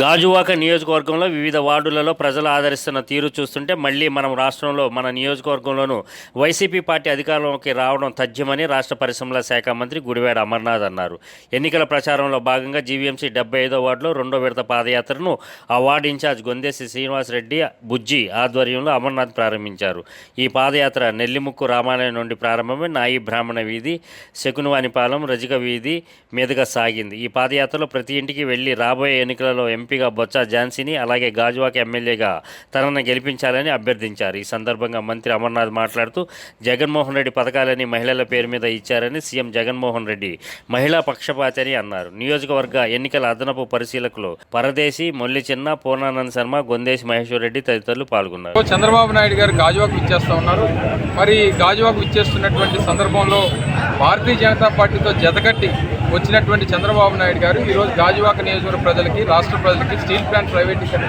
గాజువాక నియోజకవర్గంలో వివిధ వార్డులలో ప్రజలు ఆదరిస్తున్న తీరు చూస్తుంటే మళ్ళీ మనం రాష్ట్రంలో మన నియోజకవర్గంలోనూ వైసీపీ పార్టీ అధికారంలోకి రావడం తథ్యమని రాష్ట్ర పరిశ్రమల శాఖ మంత్రి గుడివాడ అమర్నాథ్ అన్నారు. ఎన్నికల ప్రచారంలో భాగంగా జీవీఎంసీ డెబ్బై ఐదో వార్డులో రెండో విడత పాదయాత్రను ఆ వార్డు ఇన్ఛార్జ్ గొందేసి శ్రీనివాసరెడ్డి బుజ్జి ఆధ్వర్యంలో అమర్నాథ్ ప్రారంభించారు. ఈ పాదయాత్ర నెల్లిముక్కు రామాలయం నుండి ప్రారంభమై నాయి బ్రాహ్మణ వీధి శకునవానిపాలెం రజిక వీధి మీదుగా సాగింది. ఈ పాదయాత్రలో ప్రతి ఇంటికి వెళ్ళి రాబోయే ఎన్నికలలో ఎంపీగా బొత్స ఝాన్సీని అలాగే గాజువాక ఎమ్మెల్యేగా తనను గెలిపించాలని అభ్యర్థించారు. ఈ సందర్భంగా మంత్రి అమర్నాథ్ మాట్లాడుతూ జగన్మోహన్ రెడ్డి పథకాలని మహిళల పేరు మీద ఇచ్చారని సీఎం జగన్మోహన్ రెడ్డి మహిళా పక్షపాతి అని అన్నారు. నియోజకవర్గ ఎన్నికల అదనపు పరిశీలకులు పరదేశి మొల్లి చిన్న పూర్ణానంద్ శర్మ గొందేశి మహేశ్వర్ రెడ్డి తదితరులు పాల్గొన్నారు. చంద్రబాబు నాయుడు గారు గాజువాకు విచ్చేస్తూ ఉన్నారు. మరి గాజువాకు విచ్చేస్తున్నటువంటి సందర్భంలో భారతీయ జనతా పార్టీతో జతకట్టి వచ్చినటువంటి చంద్రబాబు నాయుడు గారు ఈరోజు గాజువాక నియోజకవర్గ ప్రజలకి రాష్ట్ర ప్రజలు ప్రజలకి స్టీల్ ప్లాంట్ ప్రైవేటీకరణ.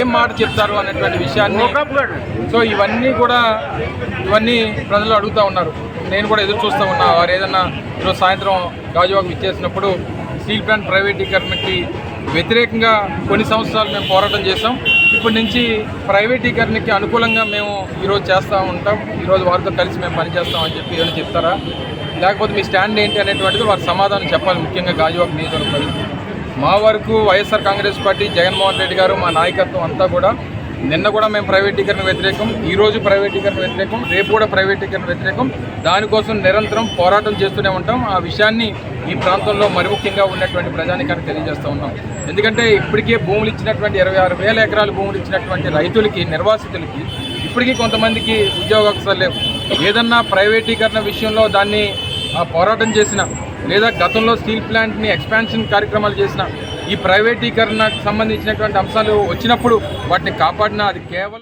ఏం మాట చెప్తారు అనేటువంటి విషయాన్ని సో ఇవన్నీ కూడా ఇవన్నీ ప్రజలు అడుగుతూ ఉన్నారు. నేను కూడా ఎదురు చూస్తూ ఉన్నా. వారు ఏదన్నా ఈరోజు సాయంత్రం గాజువాకు విచ్చేసినప్పుడు స్టీల్ ప్లాంట్ ప్రైవేటీకరణకి వ్యతిరేకంగా కొన్ని సంవత్సరాలు మేము పోరాటం చేసాం ఇప్పటి నుంచి ప్రైవేటీకరణకి అనుకూలంగా మేము ఈరోజు చేస్తూ ఉంటాం. ఈరోజు వారితో కలిసి మేము పనిచేస్తాం అని చెప్పి ఏమైనా చెప్తారా? లేకపోతే మీ స్టాండ్ ఏంటి అనేటువంటిది వారు సమాధానం చెప్పాలి. ముఖ్యంగా గాజువాక నియోజకవర్గ. మా వరకు YSR Congress party Jaganmohan Reddy గారు మా నాయకత్వం అంతా కూడా నిన్న కూడా మేము ప్రైవేటీకరణ వ్యతిరేకం ఈరోజు ప్రైవేటీకరణ వ్యతిరేకం రేపు కూడా ప్రైవేటీకరణ వ్యతిరేకం. దానికోసం నిరంతరం పోరాటం చేస్తూనే ఉంటాం. ఆ విషయాన్ని ఈ ప్రాంతంలో మరి ముఖ్యంగా ఉన్నటువంటి ప్రజానికానికి తెలియజేస్తూ ఉన్నాం. ఎందుకంటే ఇప్పటికే భూములు ఇచ్చినటువంటి ఇరవై ఆరు వేల ఎకరాల భూములు ఇచ్చినటువంటి రైతులకి నిర్వాసితులకి ఇప్పటికీ కొంతమందికి ఉద్యోగ అవకాశాలు లేవు. ఏదన్నా ప్రైవేటీకరణ విషయంలో దాన్ని ఆ, పోరాటం చేసిన లేదా గతంలో స్టీల్ ప్లాంట్ని ఎక్స్పాన్షన్ కార్యక్రమాలు చేసిన ఈ ప్రైవేటీకరణకు సంబంధించినటువంటి అంశాలు వచ్చినప్పుడు వాటిని కాపాడిన అది కేవలం